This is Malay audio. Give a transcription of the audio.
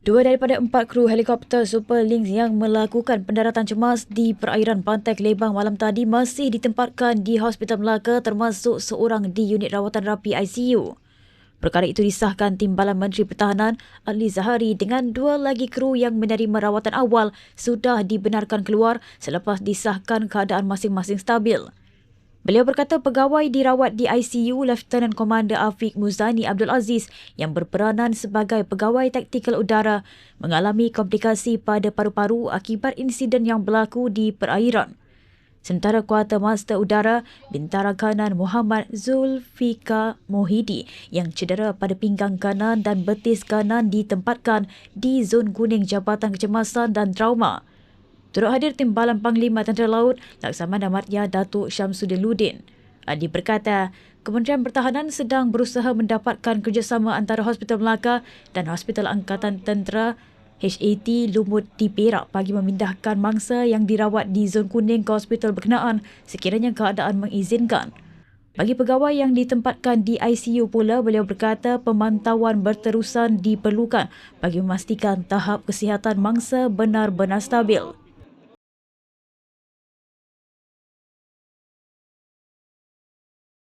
Dua daripada empat kru helikopter Super Lynx yang melakukan pendaratan cemas di perairan Pantai Kelebang malam tadi masih ditempatkan di Hospital Melaka termasuk seorang di unit rawatan rapi ICU. Perkara itu disahkan Timbalan Menteri Pertahanan Ali Zahari dengan dua lagi kru yang menerima rawatan awal sudah dibenarkan keluar selepas disahkan keadaan masing-masing stabil. Beliau berkata pegawai dirawat di ICU Lieutenant Commander Afiq Muzani Abdul Aziz yang berperanan sebagai pegawai taktikal udara mengalami komplikasi pada paru-paru akibat insiden yang berlaku di perairan. Sementara kuarter master udara bintara kanan Muhammad Zulfika Mohidi yang cedera pada pinggang kanan dan betis kanan ditempatkan di zon kuning Jabatan Kecemasan dan Trauma. Turut hadir Timbalan Panglima Tentera Laut Laksamana Madya Datuk Syamsuddin Ludin. Adi berkata, Kementerian Pertahanan sedang berusaha mendapatkan kerjasama antara Hospital Melaka dan Hospital Angkatan Tentera HAT Lumut di Perak bagi memindahkan mangsa yang dirawat di zon kuning ke hospital berkenaan sekiranya keadaan mengizinkan. Bagi pegawai yang ditempatkan di ICU pula, beliau berkata pemantauan berterusan diperlukan bagi memastikan tahap kesihatan mangsa benar-benar stabil.